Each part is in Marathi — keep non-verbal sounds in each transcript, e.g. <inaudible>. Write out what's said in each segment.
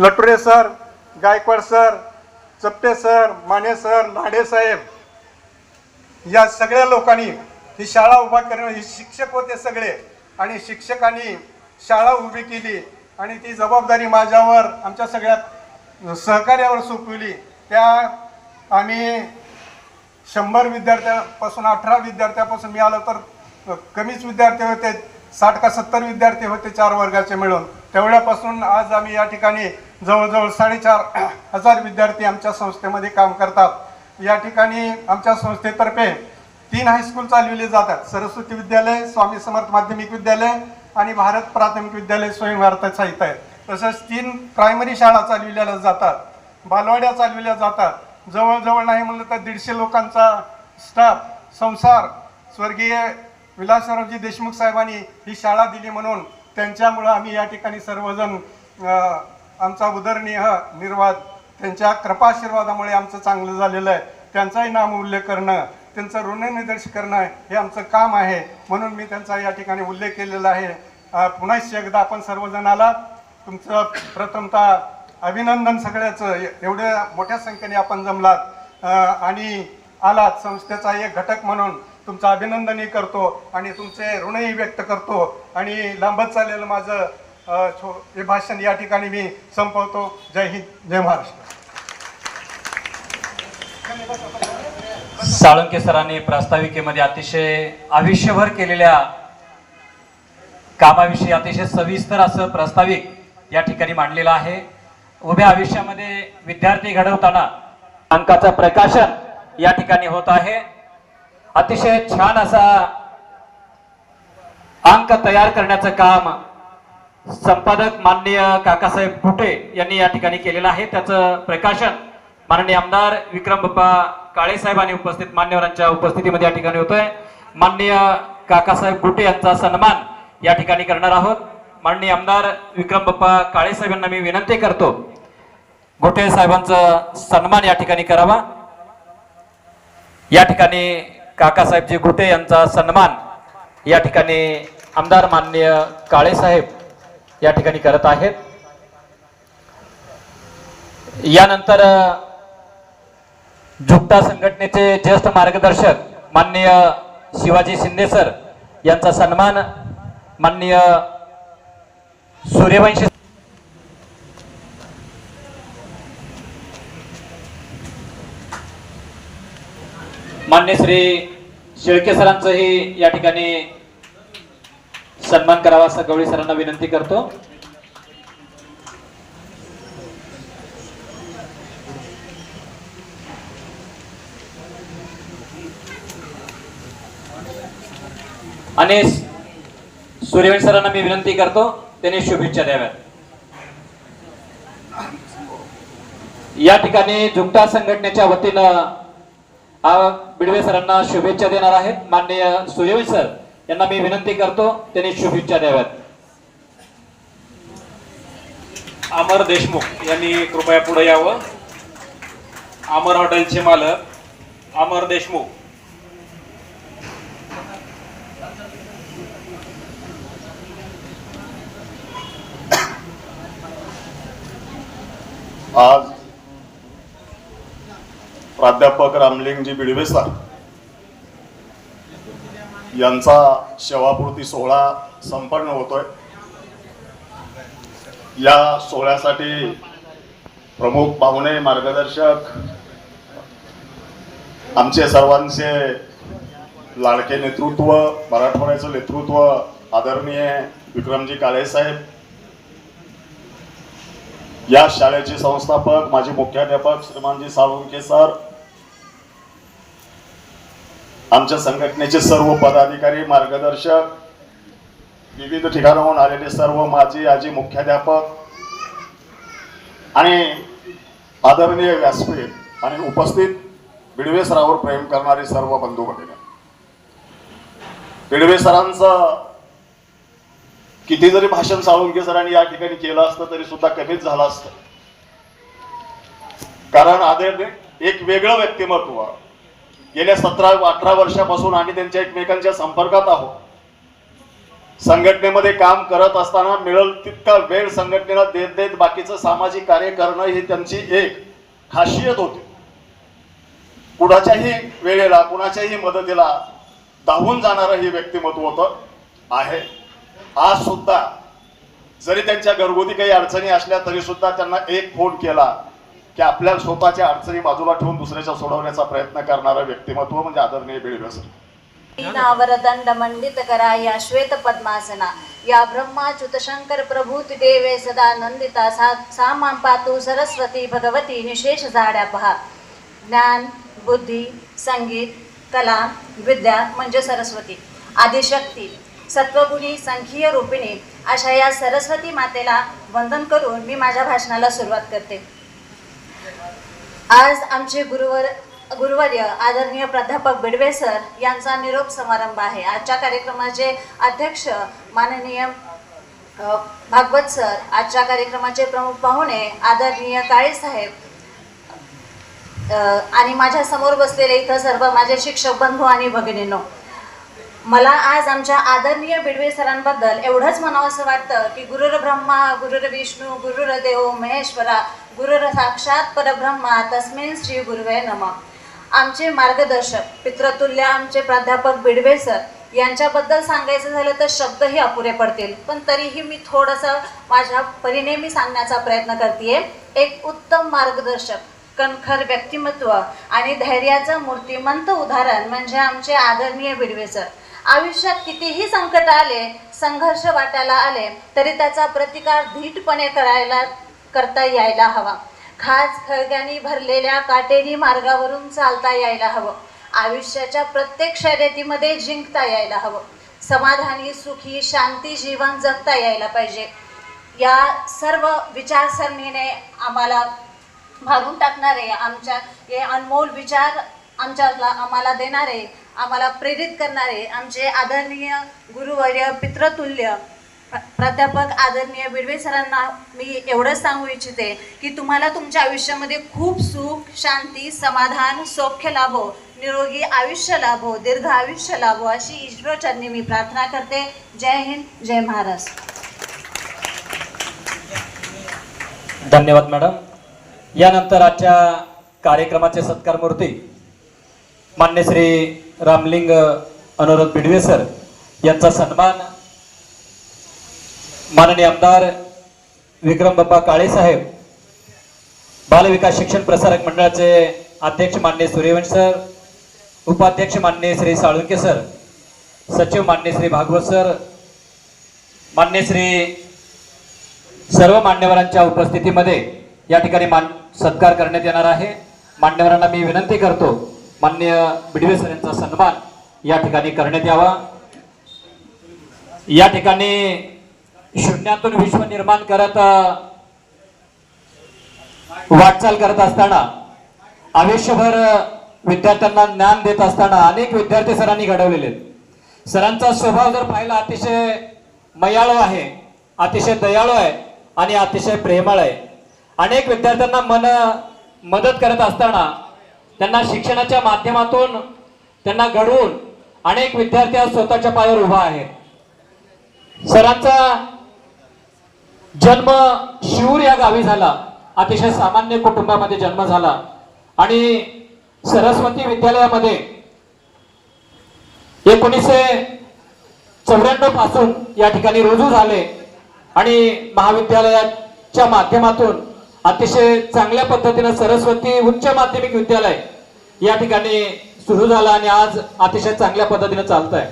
Lature sir Gaikwad sir Chapte sir Mane sir Lade साहेब या सगळ्या लोकांनी ही शाळा उभा करणं हे शिक्षक होते सगळे. आणि शिक्षकांनी शाळा उभी केली आणि ती जबाबदारी माझ्यावर आमच्या सगळ्या सहकार्यावर सोपवली. त्या आम्ही शंभर विद्यार्थ्यापासून अठरा विद्यार्थ्यापासून मी आलो तर कमीच विद्यार्थी होते साठ का सत्तर विद्यार्थी होते चार वर्गाचे मिळून. तेवढ्यापासून आज आम्ही या ठिकाणी जवळजवळ साडेचार हजार विद्यार्थी आमच्या संस्थेमध्ये काम करतात. या ठिकाणी आमच्या संस्थेतर्फे तीन हायस्कूल चालविले जातात. सरस्वती विद्यालय स्वामी समर्थ माध्यमिक विद्यालय आणि भारत प्राथमिक विद्यालय स्वयं साहित्य. आहे तसंच तीन प्रायमरी शाळा चालविल्या जातात. बालवाड्या चालविल्या जातात. जवळजवळ नाही म्हणलं तर दीडशे लोकांचा स्टाफ संसार स्वर्गीय विलासरावजी देशमुख साहेबांनी ही शाळा दिली म्हणून त्यांच्यामुळं आम्ही या ठिकाणी सर्वजण आमचा उदरनिर्ह निर्वाद त्यांच्या कृपाशीर्वादामुळे आमचं चांगलं झालेलं आहे. त्यांचाही नाम उल्लेख करणं त्यांचं ऋणनिदर्श करणं हे आमचं काम आहे. म्हणून मी त्यांचा या ठिकाणी उल्लेख केलेला आहे. अं, पुन्हा एकदा आपण सर्वजणाला तुमचं प्रथमतः अभिनंदन सगळ्याचं. एवढ्या मोठ्या संख्येने आपण जमलात. आणि आलात. संस्थेचा एक घटक म्हणून तुमचं अभिनंदनही करतो आणि तुमचे ऋणही व्यक्त करतो. आणि लांबत चाललेलं माझं छो हे भाषण या ठिकाणी मी संपवतो. जय हिंद जय महाराष्ट्र. साळुंके सरांनी प्रास्ताविकेमध्ये अतिशय आयुष्यभर केलेल्या कामाविषयी अतिशय सविस्तर असं प्रास्ताविक या ठिकाणी मांडलेलं आहे. उभ्या आयुष्यामध्ये विद्यार्थी घडवताना अंकाचं प्रकाशन या ठिकाणी होत आहे. अतिशय छान असा अंक तयार करण्याचं काम संपादक माननीय काकासाहेब फुटे यांनी या ठिकाणी केलेलं आहे. त्याचं प्रकाशन माननीय आमदार विक्रम बाप्पा काळे उपस्थित मान्यवरांच्या उपस्थितीमध्ये या ठिकाणी होतोय. माननीय काकासाहेब गुटे यांचा सन्मान या ठिकाणी करणार आहोत. माननीय आमदार विक्रम बाप्पा काळे साहेबांना मी विनंती करतो गोटे साहेबांचा सन्मान या ठिकाणी करावा. या ठिकाणी काकासाहेबजी गुटे यांचा सन्मान या ठिकाणी आमदार माननीय काळे साहेब या ठिकाणी करत आहेत. यानंतर अ, संघटनेचे ज्येष्ठ मार्गदर्शक माननीय शिवाजी शिंदे सर यांचा सन्मान माननीय सूर्यवंशी मान्य श्री शेळके सरांचंही या ठिकाणी सन्मान करावा असं गवळी सरांना विनंती करतो. आणि सूर्यवंश सरांना मी विनंती करतो त्यांनी शुभेच्छा द्याव्यात. या ठिकाणी झुंगटा संघटनेच्या वतीनं बिडवे सरांना शुभेच्छा देणार आहेत. माननीय सूर्यवंश सर यांना मी विनंती करतो त्यांनी शुभेच्छा द्याव्यात. अमर देशमुख यांनी कृपया पुढे यावं. अमर हॉटेलचे मालक अमर देशमुख. आज प्राध्यापक रामलिंगजी बिडवे सर यांचा सेवापूर्ती सोहळा संपन्न होतोय. या सोहळ्यासाठी प्रमुख पाहुणे मार्गदर्शक आमचे सर्वांचे लाडके नेतृत्व मराठवाड्याचं नेतृत्व आदरणीय विक्रमजी काळेसाहेब या शाळेचे संस्थापक माजी मुख्याध्यापक श्रीमानजी साळुंके सर आमच्या संघटनेचे सर्व पदाधिकारी मार्गदर्शक विविध ठिकाणाहून आलेले सर्व माजी आजी मुख्याध्यापक आणि आदरणीय व्यासपीठ आणि उपस्थित बिडवे सरावर प्रेम करणारे सर्व बंधू भगिनी बिडवे सरांचं किती जरी भाषण साळुंके सरांनी या ठिकाणी केलं असतं तरी सुद्धा कमीच झालं असतं. कारण आदरणीय एक वेगळं व्यक्तिमत्व गेल्या सतरा अठरा वर्षापासून आम्ही त्यांच्या एकमेकांच्या संपर्कात आहोत. संघटनेमध्ये काम करत असताना मिळेल तितका वेळ संघटनेला देत देत बाकीचं सामाजिक कार्य करणं ही त्यांची एक खासियत होती. कुणाच्याही वेळेला कुणाच्याही मदतीला धावून जाणारं हे व्यक्तिमत्व होतं आहे. आज सुद्धा जरी त्यांच्या घरगुती काही अडचणी असल्या तरी सुद्धा त्यांना एक फोन केला. की आपल्या स्वतःच्या अडचणी बाजूला ठेवून दुसऱ्याच्या सोडवण्याचा प्रयत्न करणारं व्यक्तिमत्व म्हणजे आदरणीय बेळवे सर दंड मंडित करा या श्वेत पद्मासना. या ब्रह्माच्युत शंकर प्रभूती देवे सदा नंदिता सा सा मां सरस्वती भगवती निशेष झाड्या पहा. ज्ञान बुद्धी संगीत कला विद्या म्हणजे सरस्वती. आदिशक्ती सत्वगुणी संखीय रूपिणी अशा या सरस्वती मातेला वंदन करून मी माझ्या भाषणाला सुरुवात करते. आज आमचे गुरुवर गुरुवर्य आदरणीय प्राध्यापक बिडवे सर यांचा निरोप समारंभ आहे. आजच्या कार्यक्रमाचे अध्यक्ष माननीय भागवत सर आजच्या कार्यक्रमाचे प्रमुख पाहुणे आदरणीय काळे साहेब आणि माझ्यासमोर बसलेले इथं सर्व माझे शिक्षक बंधू आणि भगिनींनो. मला आज आमच्या आदरणीय बिडवे सरांबद्दल एवढंच म्हणावंसं वाटतं की गुरुर ब्रह्मा गुरुर विष्णू गुरुर देव महेश्वरा गुरुर साक्षात परब्रह्मा तस्मिन श्री गुरुवे नम. आमचे मार्गदर्शक पितृतुल्य आमचे प्राध्यापक बिडवे सर यांच्याबद्दल सांगायचं झालं तर शब्दही अपुरे पडतील. पण तरीही मी थोडंसं माझ्या परीने मी सांगण्याचा प्रयत्न करते एक उत्तम मार्गदर्शक कणखर व्यक्तिमत्व आणि धैर्याचं मूर्तिमंत उदाहरण म्हणजे आमचे आदरणीय बिडवे सर. आयुष्यात कितीही संकट आले संघर्ष वाटायला आले तरी त्याचा प्रतिकार धीटपणे करायला करता यायला हवा. खास खळग्यानी भरलेल्या काटेरी मार्गावरून चालता यायला हवं. आयुष्याच्या प्रत्येक शर्यतीमध्ये जिंकता यायला हवं. समाधानी सुखी शांती जीवन जगता यायला पाहिजे. या सर्व विचारसरणीने आम्हाला भागून टाकणारे आमच्या हे अनमोल विचार आमच्याला आम्हाला देणारे आम्हाला प्रेरित करणारे आमचे आदरणीय गुरुवर्य पितृतुल्य प्राध्यापक आदरणीय बिडवे सरांना मी एवढंच सांगू इच्छिते की तुम्हाला तुमच्या आयुष्यामध्ये खूप सुख शांती समाधान सौख्य लाभो निरोगी आयुष्य लाभो दीर्घ आयुष्य लाभो अशी ईश्वरचरणी मी प्रार्थना करते. जय हिंद जय महाराष्ट्र. धन्यवाद मॅडम. यानंतर आजच्या कार्यक्रमाचे सत्कार मूर्ती मान्य श्री रामलिंग अनुरोध बिडवे सर यांचा सन्मान माननीय आमदार विक्रम बाप्पा काळे साहेब बालविकास शिक्षण प्रसारक मंडळाचे अध्यक्ष मान्य सूर्यवंश सर उपाध्यक्ष मान्य श्री साळुंके सर सचिव मान्य श्री भागवत सर मान्य श्री सर्व मान्यवरांच्या उपस्थितीमध्ये या ठिकाणी मान सत्कार करण्यात येणार आहे. मान्यवरांना मी विनंती करतो मान्य बिडवे सर यांचा सन्मान या ठिकाणी करण्यात यावा. या ठिकाणी शून्यातून विश्व निर्माण करत वाटचाल करत असताना आयुष्यभर विद्यार्थ्यांना ज्ञान देत असताना अनेक विद्यार्थी सरांनी घडवलेले आहेत. सरांचा स्वभाव जर पाहिला अतिशय मयाळू आहे अतिशय दयाळू आहे आणि अतिशय प्रेमळ आहे. अनेक विद्यार्थ्यांना मन मदत करत असताना त्यांना शिक्षणाच्या माध्यमातून त्यांना घडवून अनेक विद्यार्थी आज स्वतःच्या पायावर उभा आहेत. सरांचा जन्म शिवूर या गावी झाला. अतिशय सामान्य कुटुंबामध्ये जन्म झाला. आणि सरस्वती विद्यालयामध्ये एकोणीसशे चौऱ्याण्णवपासून या ठिकाणी रुजू झाले. आणि महाविद्यालयाच्या माध्यमातून अतिशय चांगल्या पद्धतीनं सरस्वती उच्च माध्यमिक विद्यालय या ठिकाणी सुरू झालं आणि आज अतिशय चांगल्या पद्धतीनं चालत आहे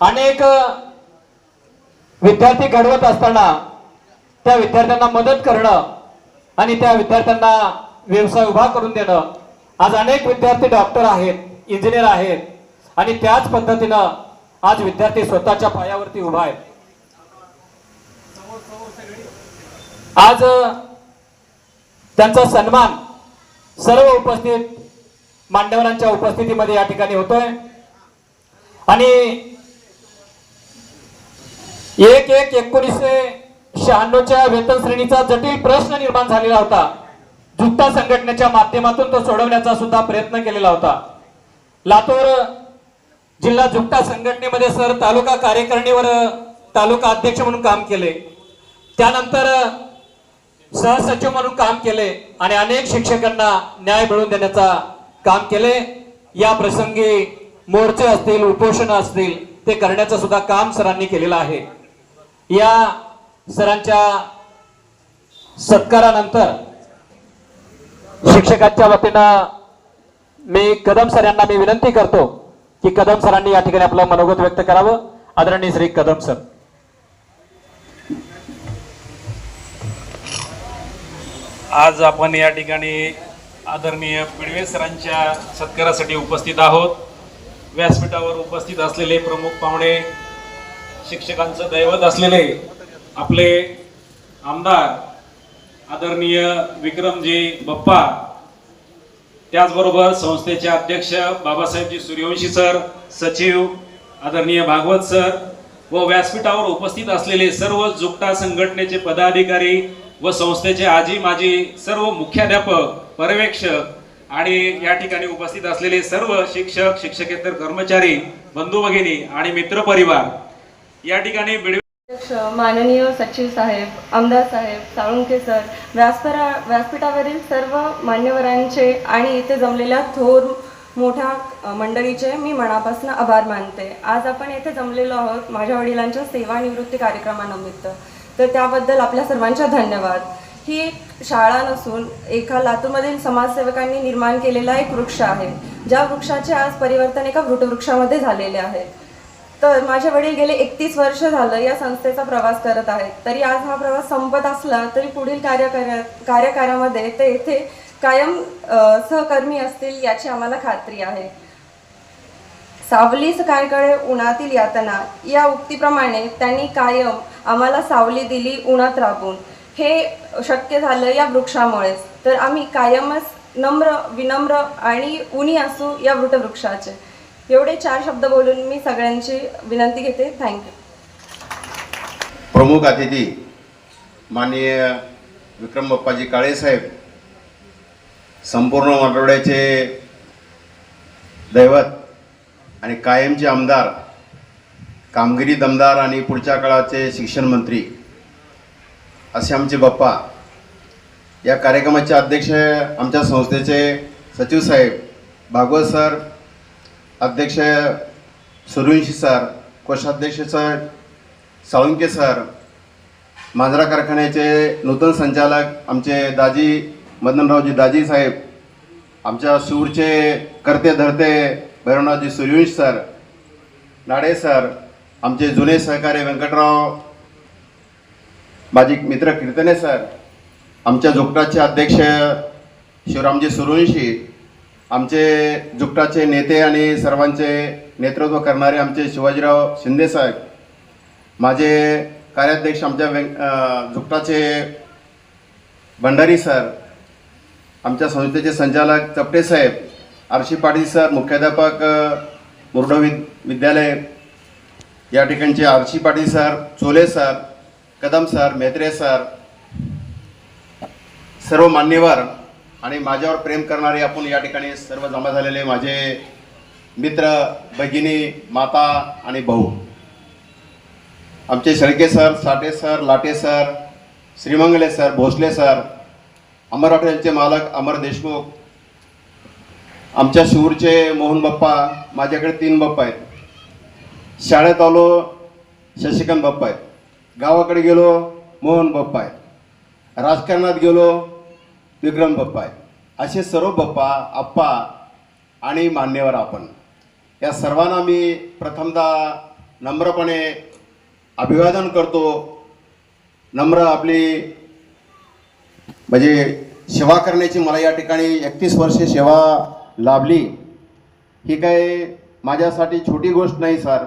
अनेक विद्यार्थी घडवत असताना त्या विद्यार्थ्यांना मदत करणं आणि त्या विद्यार्थ्यांना व्यवसाय उभा करून देणं. आज अनेक विद्यार्थी डॉक्टर आहेत इंजिनियर आहेत आणि त्याच पद्धतीनं आज विद्यार्थी स्वतःच्या पायावरती उभा आहेत. आज त्यांचा सन्मान सर्व उपस्थित मान्यवरांच्या उपस्थितीमध्ये या ठिकाणी होतोय. आणि एक एक एकोणीसशे शहाण्णवच्या वेतन श्रेणीचा जटिल प्रश्न निर्माण झालेला होता. जुत्ता संघटनेच्या माध्यमातून तो सोडवण्याचा सुद्धा प्रयत्न केलेला होता. लातूर जिल्हा जुक्ता संघटनेमध्ये सर तालुका कार्यकारिणीवर तालुका अध्यक्ष म्हणून काम केले. त्यानंतर सहसचिव म्हणून काम केले आणि अनेक शिक्षकांना न्याय मिळवून देण्याचा काम केले. या प्रसंगी मोर्चे असतील उपोषण असतील ते करण्याचं सुद्धा काम सरांनी केलेलं आहे. या सरांच्या सत्कारानंतर शिक्षकांच्या वतीनं मी कदम सर यांना मी विनंती करतो की कदम सरांनी या ठिकाणी आपलं मनोगत व्यक्त करावं. आदरणीय श्री कदम सर. आज आपण या ठिकाणी आदरणीय पिडवे सरांच्या सत्कारासाठी उपस्थित आहोत. व्यासपीठावर उपस्थित असलेले प्रमुख पाहुणे शिक्षकांचं दैवत असलेले आपले आमदार आदरणीय विक्रमजी बप्पा त्याचबरोबर संस्थेचे अध्यक्ष बाबासाहेबजी सूर्यवंशी सर सचिव आदरणीय भागवत सर व व्यासपीठावर उपस्थित असलेले सर्व जुगटा संघटनेचे पदाधिकारी व संस्थेचे आजी माजी सर्व मुख्याध्यापक पर्यवेक्षक आणि या ठिकाणी उपस्थित असलेले सर्व शिक्षक शिक्षकेतर कर्मचारी बंधू भगिनी आणि मित्रपरिवार या ठिकाणी माननीय सचिव साहेब आमदार साहेब साळुंके सर व्यासपीठा व्यासपीठावरील सर्व मान्यवरांचे आणि इथे जमलेल्या थोर मोठ्या मंडळीचे मी मनापासून आभार मानते. आज आपण येथे जमलेलो आहोत माझ्या वडिलांच्या सेवानिवृत्ती कार्यक्रमानिमित्त. तर त्याबद्दल आपल्या सर्वांच्या धन्यवाद. ही एक शाळा नसून एका लातूरमधील समाजसेवकांनी निर्माण केलेला एक वृक्ष आहे ज्या वृक्षाचे आज परिवर्तन एका वृटवृक्षामध्ये झालेले आहे. तर माझे वडील गेले एकतीस वर्ष झालं या संस्थेचा प्रवास करत आहेत. तरी आज हा प्रवास संपत असला तरी पुढील कार्यकार्या कार्यकारामध्ये ते येथे कायम सहकर्मी असतील याची आम्हाला खात्री आहे. सावलीच काळकडे उन्हातील यातना या उक्तीप्रमाणे त्यांनी कायम आम्हाला सावली दिली उन्हात राबून. हे शक्य झालं या वृक्षामुळेच. तर आम्ही कायमच नम्र विनम्र आणि उनी असू या वृटवृक्षाचे एवढे चार शब्द बोलून मी सगळ्यांची विनंती घेते. थँक्यू प्रमुख अतिथी माननीय विक्रम बाप्पाजी काळेसाहेब संपूर्ण मराठवाड्याचे दैवत आणि कायमचे आमदार कामगिरी दमदार आणि पुढच्या काळाचे शिक्षण मंत्री असे आमचे बाप्पा. या कार्यक्रमाचे अध्यक्ष आमच्या संस्थेचे सचिव साहेब भागवत सर अध्यक्ष सूर्यवंशी सर कोषाध्यक्ष सर साळुंके सर मांजरा कारखान्याचे नूतन संचालक आमचे दाजी मदनरावजी दाजी साहेब आमच्या सूरचे करते धरते भैरवनाथजी सूर्यवंश सर नाडे सर आमचे जुने सहकारी व्यंकटराव माझी मित्र कीर्तने सर आमच्या जुकटाचे अध्यक्ष शिवरामजी सूर्यवंशी आमचे जुकटाचे नेते आणि सर्वांचे नेतृत्व करणारे आमचे शिवाजीराव शिंदे साहेब माझे कार्याध्यक्ष आमच्या व्यं जुकटाचे भंडारी सर आमच्या संस्थेचे संचालक चपटे साहेब आरशी पाटील सर मुख्याध्यापक अ, मुरडो विद विद्यालय या ठिकाणचे Arshi Patil sir Chole sir Kadam sir Metre sir सर्व मान्यवर आणि माझ्यावर प्रेम करणारे आपण या ठिकाणी सर्व जमा झालेले माझे मित्र भगिनी माता आणि भाऊ. आमचे Shelke sir Sathe sir Late sir Shrimangle sir Bhosale sir Amar हॉटेलचे मालक अमर देशमुख आमच्या शिवूरचे मोहन बाप्पा माझ्याकडे तीन बाप्पा आहेत. शाळेत आलो शशिकांत बाप्पा आहेत. गावाकडे गेलो मोहन बाप्पा आहेत. राजकारणात गेलो विक्रम बाप्पा आहेत. असे सर्व बाप्पा आप्पा आणि मान्यवर आपण. या सर्वांना मी प्रथमतः नम्रपणे अभिवादन करतो. नम्र आपली म्हणजे सेवा करण्याची मला या ठिकाणी एकतीस वर्षे सेवा लाभली. ही काय माझ्यासाठी छोटी गोष्ट नाही सर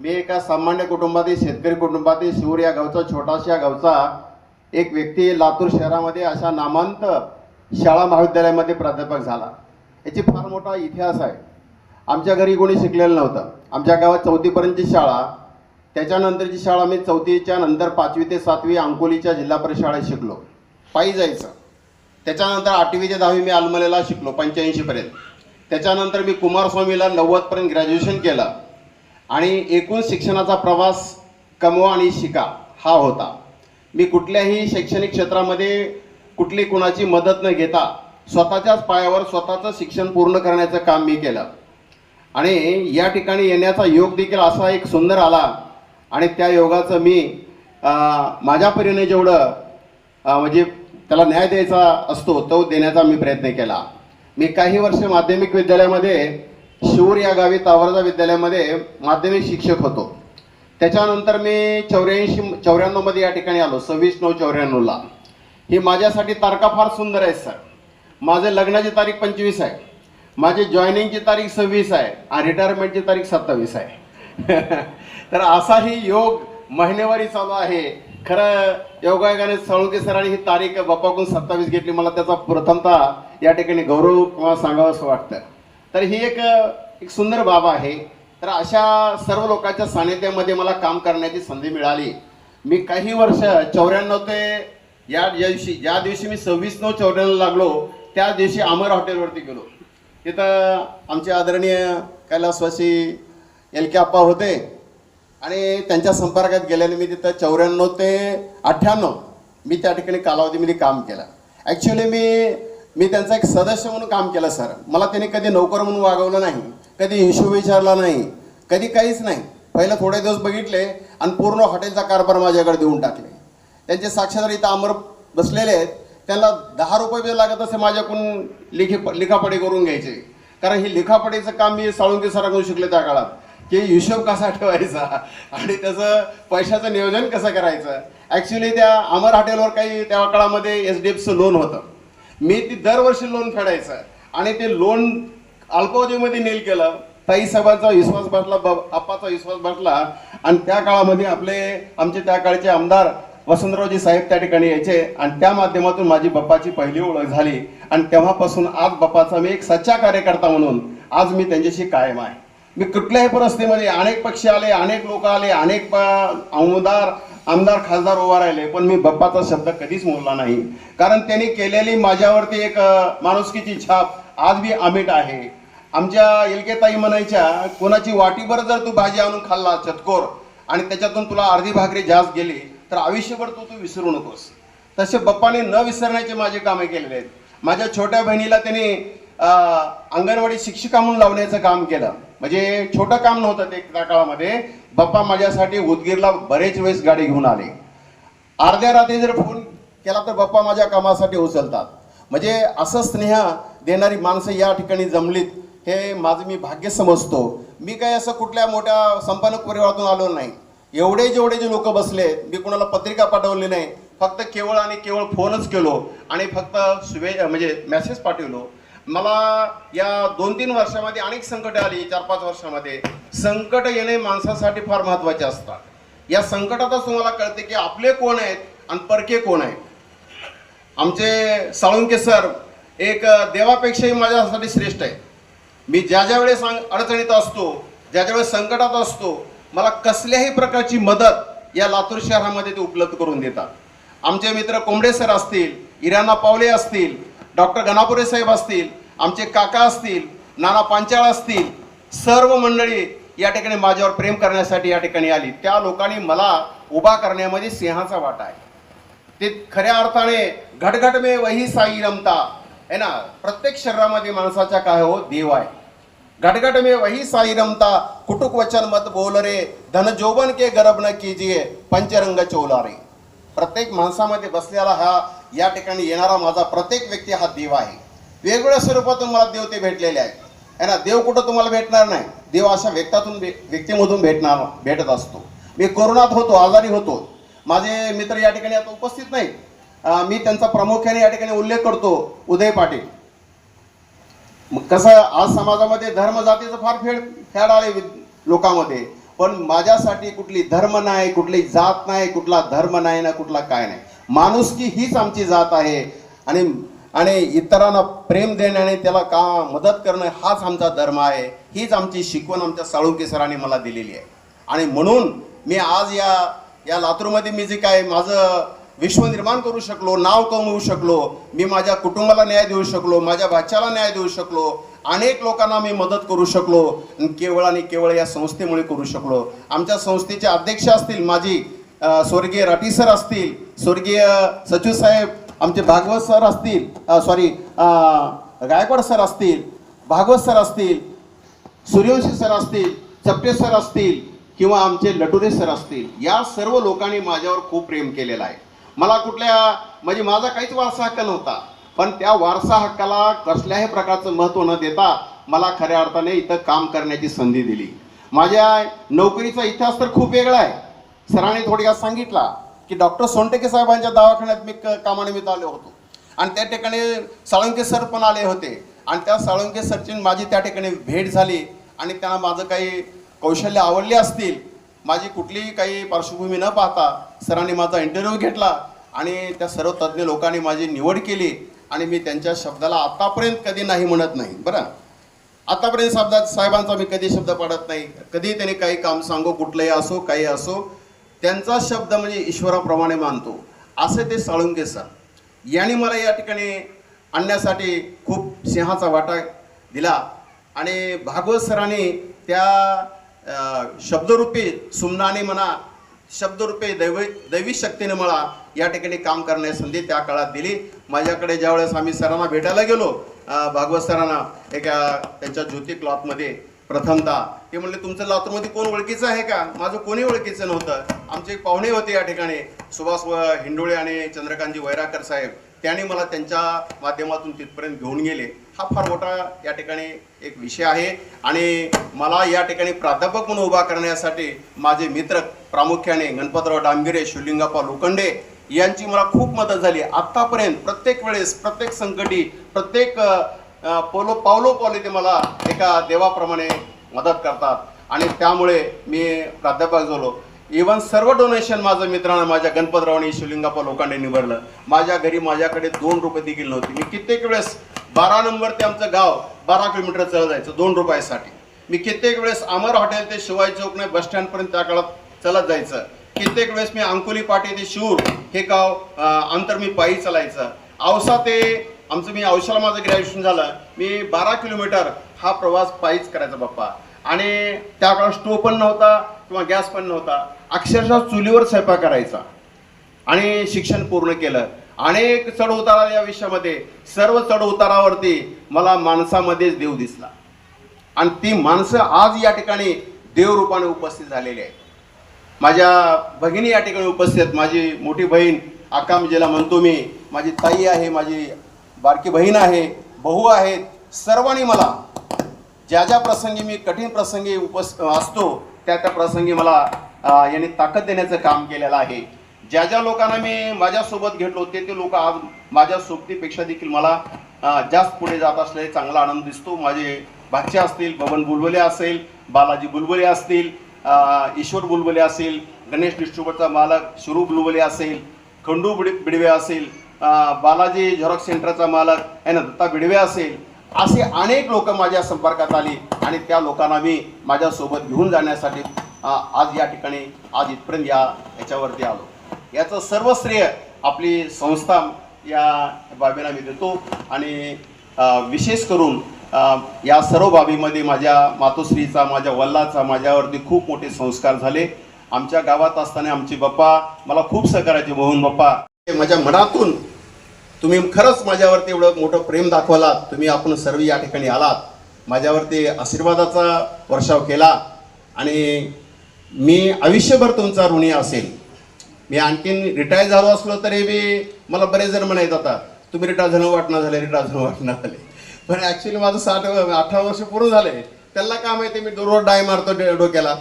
मी एका सामान्य कुटुंबातील शेतकरी कुटुंबातील शिवूर या गावचा छोटाशा गावचा एक व्यक्ती लातूर शहरामध्ये अशा नामांत शाळा महाविद्यालयामध्ये प्राध्यापक झाला. याची फार मोठा इतिहास आहे. आमच्या घरी कोणी शिकलेलं नव्हतं. आमच्या गावात चौथीपर्यंतची शाळा. त्याच्यानंतरची शाळा मी चौथीच्या नंतर पाचवी ते सातवी अंकोलीच्या जिल्हा परिषद शाळेत शिकलो. पायी जायचं. त्याच्यानंतर आठवी ते दहावी मी आलमलेला शिकलो पंच्याऐंशीपर्यंत त्याच्यानंतर मी कुमारस्वामीला नव्वदपर्यंत ग्रॅज्युएशन केलं. आणि एकूण शिक्षणाचा प्रवास कमवा आणि शिका हा होता. मी कुठल्याही शैक्षणिक क्षेत्रामध्ये कुठली कुणाची मदत न घेता स्वतःच्याच पायावर स्वतःचं शिक्षण पूर्ण करण्याचं काम मी केलं. आणि या ठिकाणी येण्याचा योग देखील असा एक सुंदर आला आणि त्या योगाचं मी माझ्या परीने जेवढं म्हणजे त्याला न्याय द्यायचा असतो तो देण्याचा मी प्रयत्न केला. मी काही वर्ष माध्यमिक विद्यालयामध्ये शिवूर या गावी तावरजा विद्यालयामध्ये माध्यमिक शिक्षक होतो. त्याच्यानंतर मी चौऱ्याऐंशी चौऱ्याण्णवमध्ये या ठिकाणी आलो सव्वीस नऊ चौऱ्याण्णवला ही माझ्यासाठी तारखा फार सुंदर आहेत सर. माझे लग्नाची तारीख पंचवीस आहे. माझी जॉईनिंगची तारीख सव्वीस आहे आणि रिटायरमेंटची तारीख सत्तावीस आहे. <laughs> तर असाही योग महिनेवारी चालू आहे. खरं योगायोगाने साळुंके सरांनी ही तारीख बाप्पाकडून सत्तावीस घेतली. मला त्याचा प्रथमतः या ठिकाणी गौरव किंवा सांगावं असं वाटतं. तर ही एक एक सुंदर बाब आहे. तर अशा सर्व लोकांच्या सानिध्यामध्ये मला काम करण्याची संधी मिळाली. मी काही वर्ष चौऱ्याण्णव ते या दिवशी ज्या दिवशी मी सव्वीस नऊ चौऱ्याण्णव लागलो त्या दिवशी अमर हॉटेलवरती गेलो. तिथं आमचे आदरणीय कैलासवासी एल के आप्पा होते. आणि त्यांच्या संपर्कात गेल्याने मी तिथं चौऱ्याण्णव ते अठ्ठ्याण्णव मी त्या ठिकाणी कालावधीमध्ये काम केलं. ॲक्च्युली मी मी त्यांचा एक सदस्य म्हणून काम केलं सर. मला त्यांनी कधी नोकर म्हणून वागवलं नाही कधी हिशोब विचारला नाही कधी काहीच नाही. पहिलं थोडे दिवस बघितले आणि पूर्ण हॉटेलचा कारभार माझ्याकडे देऊन टाकले. त्यांचे साक्षीदार इथं अमर बसलेले आहेत. त्यांना दहा रुपये बी लागत असे माझ्याकडून लिखी लिखापडी करून घ्यायचे. कारण ही लिखापडीचं काम मी साळुंकी सराकडून शिकले त्या काळात. की हिशोब कसा ठेवायचा? आणि त्याचं पैशाचं नियोजन कसं करायचं? ॲक्च्युली त्या अमर हॉटेलवर काही त्या काळामध्ये एच डी एफचं लोन होतं. मी ती दरवर्षी लोन फेडायचं. आणि ते लोन अल्पावधीमध्ये नील केलं. ताई साहेबांचा विश्वास बसला ब- विश्वास बसला. आणि त्या काळामध्ये आपले आमचे त्या काळचे आमदार वसंतरावजी साहेब त्या ठिकाणी यायचे. आणि त्या माध्यमातून माझी बाप्पाची पहिली ओळख झाली. आणि तेव्हापासून आज बाप्पाचा मी एक सच्चा कार्यकर्ता म्हणून आज मी त्यांच्याशी कायम आहे. मी कुठल्याही परिस्थितीमध्ये अनेक पक्ष आले अनेक लोक आले अनेक आमदार आमदार खासदार उभा राहिले पण मी बप्पाचा शब्द कधीच बोलला नाही. कारण त्यांनी केलेली माझ्यावरती एक माणुसकीची छाप आज बी आमिट आहे. आमच्या इलकेताई म्हणायच्या कोणाची वाटीभर जर तू भाजी आणून खाल्ला चतकोर आणि त्याच्यातून तुला अर्धी भाकरी जास्त गेली तर आयुष्यभर तू तू विसरू नकोस. तसे बप्पाने न विसरण्याचे माझे कामे केलेले आहेत. माझ्या छोट्या बहिणीला त्यांनी अंगणवाडी शिक्षिका म्हणून लावण्याचं काम केलं. म्हणजे छोटं काम नव्हतं ते त्या काळामध्ये. बाप्पा माझ्यासाठी उदगीरला बरेच वेळेस गाडी घेऊन आले. अर्ध्या रात्री जर फोन केला तर बाप्पा माझ्या कामासाठी उचलतात. म्हणजे असं स्नेह देणारी माणसं या ठिकाणी जमलीत हे माझं मी भाग्य समजतो. मी काही असं कुठल्या मोठ्या संपन्न परिवारातून आलो नाही. एवढे जेवढे जे लोक बसले मी कुणाला पत्रिका पाठवली नाही. फक्त केवळ आणि केवळ फोनच केलो आणि फक्त शुभे म्हणजे मेसेज पाठवलो. मला या दोन तीन वर्षामध्ये अनेक संकट आली चार पाच वर्षामध्ये. संकट येणे माणसासाठी फार महत्त्वाचे असतात. या संकटातच तुम्हाला कळते की आपले कोण आहेत आणि परके कोण आहेत. आमचे साळुंके सर एक देवापेक्षाही माझ्यासाठी श्रेष्ठ आहे मी ज्या ज्या वेळेस सांग अडचणीत असतो ज्या ज्या वेळेस संकटात असतो मला कसल्याही प्रकारची मदत या लातूर शहरामध्ये ते उपलब्ध करून देतात. आमचे मित्र कोंबडे सर असतील इराणा पावले असतील डॉक्टर गणापुरे साहेब असतील आमचे काका असतील नाना पांचाळ असतील सर्व मंडळी या ठिकाणी माझ्यावर प्रेम करण्यासाठी या ठिकाणी आली. त्या लोकांनी मला उभा करण्यामध्ये सिंहाचा वाटा आहे. ते खऱ्या अर्थाने घटघट मे वही साई रमता. आहे ना? प्रत्येक शरीरामध्ये माणसाचा काय हो? देव आहे. घटघट मे वही साई रमता. कुटुक वचन मत बोल रे. धनजोबन के गरब न कीजिये. पंचरंग चोला रे. प्रत्येक माणसामध्ये बसलेला हा या ठिकाणी येणारा माझा प्रत्येक व्यक्ती हा देव आहे. वेगवेगळ्या स्वरूपात तुम्हाला देव ते भेटलेले आहेत. है ना देव कुठं तुम्हाला भेटणार नाही? देव अशा व्यक्तातून व्यक्तीमधून भेटणार भेटत असतो. मी कोरोनात होतो आजारी होतो. माझे मित्र या ठिकाणी आता उपस्थित नाही मी त्यांचा प्रामुख्याने या ठिकाणी उल्लेख करतो उदय पाटील. मग कसं आज समाजामध्ये धर्म जातीचं फार फेड फॅड आले वि- लोकांमध्ये. पण माझ्यासाठी कुठली धर्म नाही कुठली जात नाही कुठला धर्म नाही ना कुठला काय नाही. माणुसकी हीच आमची जात आहे. आणि आणि इतरांना प्रेम देण्याने त्याला का मदत करणं हाच आमचा धर्म आहे. हीच आमची शिकवण आमच्या साळुंके सरांनी मला दिलेली आहे. आणि म्हणून मी आज या या लातूरमध्ये मी जे काय माझं विश्व निर्माण करू शकलो नाव कमवू शकलो मी माझ्या कुटुंबाला न्याय देऊ शकलो माझ्या भाच्याला न्याय देऊ शकलो अनेक लोकांना मी मदत करू शकलो केवळ आणि केवळ या संस्थेमुळे करू शकलो. आमच्या संस्थेचे अध्यक्ष असतील माझी स्वर्गीय राठी सर असतील स्वर्गीय सचिव साहेब आमचे भागवत सर असतील सॉरी गायकवाड सर असतील भागवत सर असतील सूर्यवंशी सर असतील चपटे सर असतील किंवा आमचे लटुरे सर असतील या सर्व लोकांनी माझ्यावर खूप प्रेम केलेलं आहे. मला कुठल्या म्हणजे माझा काहीच वारसा हक्क नव्हता पण त्या वारसा हक्काला कसल्याही प्रकारचं महत्त्व न देता मला खऱ्या अर्थाने इथं काम करण्याची संधी दिली. माझ्या नोकरीचा इतिहास तर खूप वेगळा आहे. सरांनी थोडक्यात सांगितला की डॉक्टर सोनटेके साहेबांच्या दवाखान्यात मी क- कामानिमित्त आलो होतो. आणि त्या ठिकाणी साळुंके सर पण आले होते. आणि त्या साळुंके सरची माझी त्या ठिकाणी भेट झाली आणि त्यांना माझं काही कौशल्य आवडले असतील माझी कुठलीही काही पार्श्वभूमी न पाहता सरांनी माझा इंटरव्ह्यू घेतला आणि त्या सर्व तज्ज्ञ लोकांनी माझी निवड केली आणि मी त्यांच्या शब्दाला आतापर्यंत कधी नाही म्हणत नाही. बरं? आतापर्यंत शब्दात साहेबांचा मी कधी शब्द पाडत नाही. कधी त्यांनी काही काम सांगो कुठलंही असो काही असो त्यांचा शब्द म्हणजे ईश्वराप्रमाणे मानतो. असे ते साळुंके सर. यांनी मला या ठिकाणी आणण्यासाठी खूप सिंहाचा वाटा दिला आणि भागवत सरांनी त्या शब्दरूपी सुमनाने म्हणा शब्दरूपी दैवी दैवी शक्तीने मला या ठिकाणी काम करण्याची संधी त्या काळात दिली. माझ्याकडे ज्यावेळेस आम्ही सरांना भेटायला गेलो भागवत सरांना एका त्यांच्या ज्योती क्लॉथमध्ये प्रथमतः ते म्हणले तुमचं लातूरमध्ये कोण ओळखीचं आहे का? माझं कोणी ओळखीचं नव्हतं. आमचे पाहुणे होते या ठिकाणी सुभाष व हिंडोळे आणि चंद्रकांतजी वैराकर साहेब. त्यांनी मला त्यांच्या माध्यमातून तिथपर्यंत घेऊन गेले. हा फार मोठा या ठिकाणी एक विषय आहे. आणि मला या ठिकाणी प्राध्यापक म्हणून उभा करण्यासाठी माझे मित्र प्रामुख्याने गणपतराव डांगिरे शिवलिंगाप्पा लोखंडे यांची मला खूप मदत झाली. आत्तापर्यंत प्रत्येक वेळेस प्रत्येक संकटी प्रत्येक पोलो पावलो पावले ते मला एका देवाप्रमाणे मदत करतात. आणि त्यामुळे मी प्राध्यापक झालो. इवन सर्व डोनेशन माझं मित्रांना माझ्या गणपतराव आणि शिवलिंगाप्पा लोकांनी निवडलं माझ्या घरी माझ्याकडे दोन रुपये देखील नव्हते. मी कित्येक वेळेस बारा नंबर ते आमचं गाव बारा किलोमीटर चढ जायचं दोन रुपयासाठी. मी कित्येक वेळेस अमर हॉटेल ते शिवाय चौक नाही बस स्टँडपर्यंत त्या काळात चलत जायचं. कित्येक वेळेस मी अंकुली पाटी ते शिरूर हे गाव अंतर मी पायी चालायचं. औसा ते आमचं मी औशाला माझं ग्रॅज्युएशन झालं. मी बारा किलोमीटर हा प्रवास पायीच करायचा बाप्पा. आणि त्या काळात स्टोव पण नव्हता किंवा गॅस पण नव्हता. अक्षरशः चुलीवर स्वयंपाक करायचा. आणि शिक्षण पूर्ण केलं. अनेक चढ उतार या विषयामध्ये सर्व चढ उतारावरती मला माणसामध्येच देव दिसला. आणि ती माणसं आज या ठिकाणी देवरूपाने उपस्थित झालेली आहेत. माझ्या भगिनी या ठिकाणी उपस्थित आहेत. माझी मोठी बहीण आकाम जिला म्हणतो मी. माझी ताई आहे माझी बारकी बहीण आहे बहू आहेत सर्वांनी मला ज्या ज्या प्रसंगी मी कठीण प्रसंगी उपस असतो त्या त्या प्रसंगी मला यांनी ताकद देण्याचं काम केलेलं आहे. ज्या ज्या लोकांना मी माझ्यासोबत घेतलो ते ते लोक आज माझ्या सोबतीपेक्षा देखील मला जास्त पुढे जात असले चांगला आनंद दिसतो. माझे भाचे असतील बबन बुलबुले असेल बालाजी बुलबुले असतील ईश्वर बुलबुले असेल गणेश डिस्ट्रीब्युटरचा मालक शिरू बुलबुले असेल खंडू बिड बिडवे असेल बालाजी झेरॉक्स सेंटरचा मालक आहे ना दत्ता बिडवे असेल असे अनेक लोक माझ्या संपर्कात आली आणि त्या लोकांना मी माझ्यासोबत घेऊन जाण्यासाठी आज या ठिकाणी आज इथपर्यंत या याच्यावरती आलो. याचं सर्व श्रेय आपली संस्था या बाबीला मी देतो आणि विशेष करून या सर्व बाबीमध्ये माझ्या मातोश्रीचा माझ्या वल्लाचा माझ्यावरती खूप मोठे संस्कार झाले. आमच्या गावात असताना आमचे बाप्पा मला खूप सहकार्याचे मोहन बाप्पा माझ्या मनातून तुम्ही खरंच माझ्यावरती एवढं मोठं प्रेम दाखवलात तुम्ही आपण सर्व या ठिकाणी आलात. माझ्यावरती आशीर्वादाचा वर्षाव केला आणि मी आयुष्यभर तुमचा ऋणी असेल. मी आणखीन रिटायर झालो असलो तरी मी मला बरेच जण म्हणायचं आता तुम्ही रिटायर झालं वाटणं झाले रिटायर झालं वाटणं झाले. पण ॲक्च्युली माझं साठ अठरा वर्ष पूर्ण झाले. त्यांना काय माहिती मी दररोज डाय मारतो डे- डोक्याला.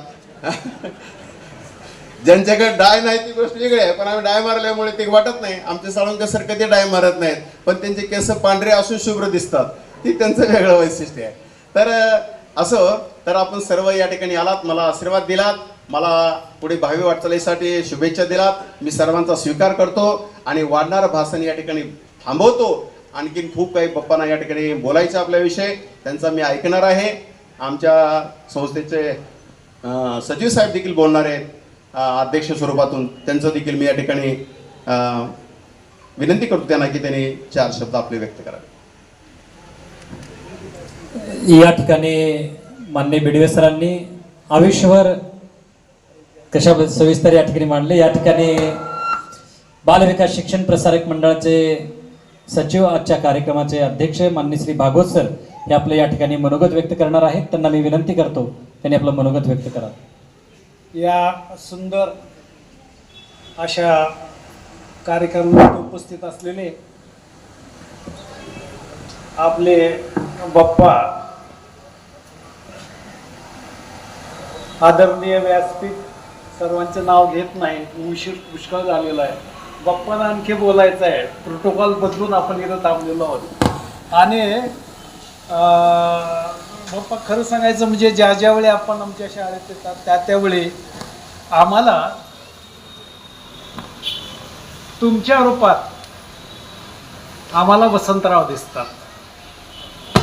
ज्यांच्याकडे डाय नाही ती गोष्ट वेगळी आहे. पण आम्ही डाय मारल्यामुळे ते वाटत नाही. आमचे साळुंके सर कधी डाय मारत नाहीत. पण त्यांचे केस पांढरे असून शुभ्र दिसतात. ती त्यांचं वेगळं वैशिष्ट्य आहे. तर असं तर आपण सर्व या ठिकाणी आलात. मला आशीर्वाद दिलात. मला पुढे भावी वाटचालीसाठी शुभेच्छा दिलात. मी सर्वांचा स्वीकार करतो आणि वाढणारं भाषण या ठिकाणी थांबवतो. आणखीन खूप काही पप्पांना या ठिकाणी बोलायचं आपल्याविषयी त्यांचा मी ऐकणार आहे. आमच्या संस्थेचे सचिव साहेब देखील बोलणार आहेत. अध्यक्ष स्वरूपातून त्यांचं देखील मी या ठिकाणी अं, विनंती करतो त्यांना की त्यांनी चार शब्द आपले व्यक्त करावे. या ठिकाणी मान्य बिडवे सरांनी आयुष्यभर कशा सविस्तर या ठिकाणी मांडले. या ठिकाणी बालविकास शिक्षण प्रसारक मंडळाचे सचिव आजच्या कार्यक्रमाचे अध्यक्ष मान्य श्री भागवत सर हे आपले या ठिकाणी मनोगत व्यक्त करणार आहेत. त्यांना मी विनंती करतो त्यांनी आपलं मनोगत व्यक्त करा या सुंदर अशा कार्यक्रमात उपस्थित असलेले आपले बाप्पा आदरणीय व्यासपीठ सर्वांचं नाव घेत नाही उशीर पुष्कळ झालेला आहे. बाप्पाला आणखी बोलायचं आहे. प्रोटोकॉल बदलून आपण इथं थांबलेलो आहोत. आणि बाप्पा खरं सांगायचं म्हणजे ज्या ज्यावेळी आपण आमच्या शाळेत येतात त्या त्यावेळी आम्हाला तुमच्या रूपात आम्हाला वसंतराव दिसतात.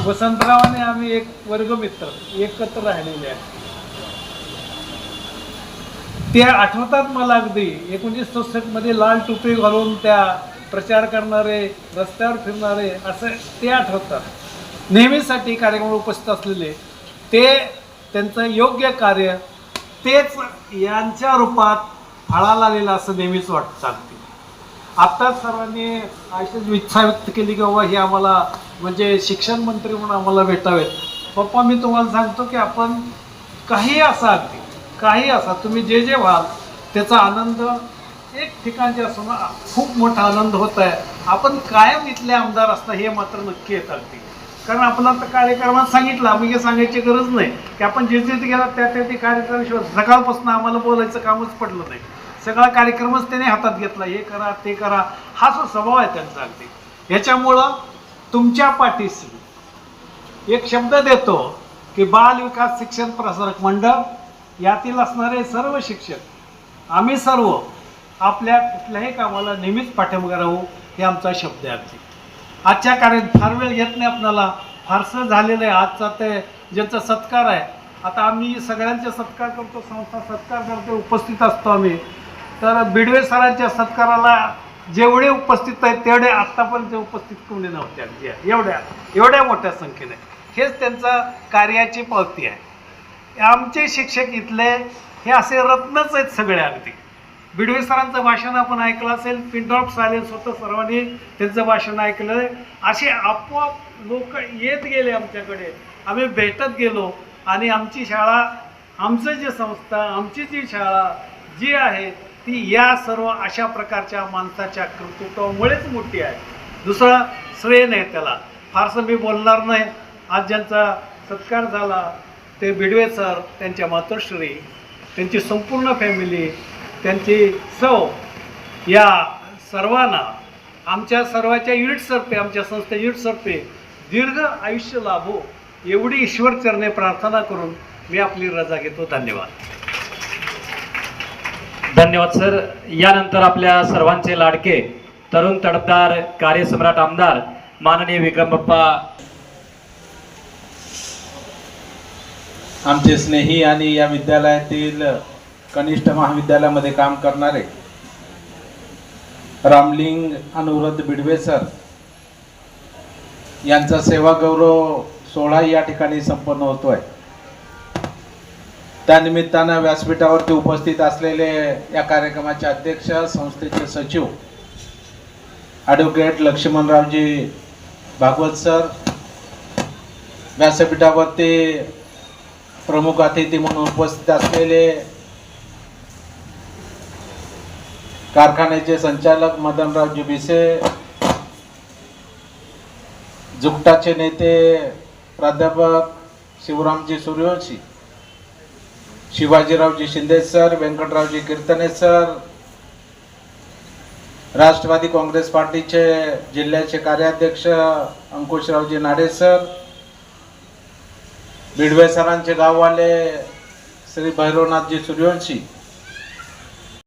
वसंतरावाने आम्ही एक वर्गमित्र एकत्र राहिलेले आहे ते आठवतात मला अगदी एकोणीसमध्ये लाल टोपी घालून त्या प्रचार करणारे रस्त्यावर फिरणारे असं ते आठवतात. नेहमीसाठी कार्यक्रमाला उपस्थित असलेले ते त्यांचं योग्य कार्य तेच यांच्या रूपात फळाला आलेलं असं नेहमीच वाट चालते. आत्ताच सर्वांनी अशीच इच्छा व्यक्त केली की बाबा हे आम्हाला म्हणजे शिक्षण मंत्री म्हणून आम्हाला भेटावेत. पप्पा मी तुम्हाला सांगतो की आपण काही असा अगदी काही असा तुम्ही जे जे व्हाल त्याचा आनंद एक ठिकाणचे असून खूप मोठा आनंद होत आहे. आपण कायम इथले आमदार असणं हे मात्र नक्की येत अगदी कारण आपण आता कार्यक्रमात सांगितलं आम्ही हे सांगायची गरज नाही. की आपण जे जे गेला त्या त्या ते कार्यक्रम सकाळपासून आम्हाला बोलायचं कामच पडलं नाही. सगळा कार्यक्रमच त्याने हातात घेतला. हे करा ते करा. हा जो स्वभाव आहे त्यांचा अगदी. ह्याच्यामुळं तुमच्या पाठीशी एक शब्द देतो की बाल विकास शिक्षण प्रसारक मंडळ यातील असणारे सर्व शिक्षक आम्ही सर्व आपल्या कुठल्याही कामाला नेहमीच पाठिंबा राहू हे आमचा शब्द आहे अगदी. आजच्या कार्यात फार वेळ घेत नाही आपणाला. फारसं झालेलं आहे. आजचा ते ज्यांचा सत्कार आहे. आता आम्ही सगळ्यांचे सत्कार करतो. संस्था सत्कार करते. उपस्थित असतो आम्ही. तर बिडवे सरांच्या सत्काराला जेवढे उपस्थित आहेत तेवढे आत्तापर्यंत उपस्थित कोणी नव्हते अगदी. एवढ्या एवढ्या मोठ्या संख्येने. हेच त्यांचा कार्याची पावती आहे. आमचे शिक्षक इथले हे असे रत्नच आहेत सगळे अगदी. बिडवे सरांचं भाषण आपण ऐकलं असेल पिंडॉप सायलेन्स स्वतः सर्वांनी त्यांचं भाषण ऐकलं असे आपोआप लोक येत गेले आमच्याकडे. आम्ही भेटत गेलो आणि आमची शाळा आमचं जे संस्था आमची जी शाळा जी आहे ती या सर्व अशा प्रकारच्या माणसाच्या कर्तृत्वामुळेच मोठी आहे. दुसरं श्रेय नाही त्याला. फारसं मी बोलणार नाही. आज ज्यांचा सत्कार झाला ते बिडवे सर त्यांच्या मातोश्री त्यांची संपूर्ण फॅमिली त्यांची सौ या सर्वांना आमच्या सर्वाच्या युनिट्सतर्फे आमच्या संस्थे युनिट्सतर्फे दीर्घ आयुष्य लाभो एवढी ईश्वर चरणे प्रार्थना करून मी आपली रजा घेतो. धन्यवाद. धन्यवाद सर. यानंतर आपल्या सर्वांचे लाडके तरुण तडफदार कार्यसम्राट आमदार माननीय विक्रम बाप्पा आमचे स्नेही आणि या विद्यालयातील कनिष्ठ महाविद्यालयामध्ये काम करणारे रामलिंग अनुरुद्ध बिडवे सर यांचा सेवा गौरव सोहळा या ठिकाणी संपन्न होतोय. त्यानिमित्तानं व्यासपीठावरती उपस्थित असलेले या कार्यक्रमाचे अध्यक्ष संस्थेचे सचिव ॲडव्होकेट लक्ष्मणरावजी भागवत सर व्यासपीठावरती प्रमुख अतिथी म्हणून उपस्थित असलेले कारखान्याचे संचालक मदनराव जुबिसे जुगटाचे नेते प्राध्यापक Shivramji Suryavanshi Shivajiraoji Shinde sir Venkatraoji Kirtane sir Rashtrawadi Congress पार्टीचे जिल्ह्याचे कार्याध्यक्ष अंकुशरावजी नाडे सर बिडवे सरांचे गाववाले श्री भैरवनाथजी सूर्यवंशी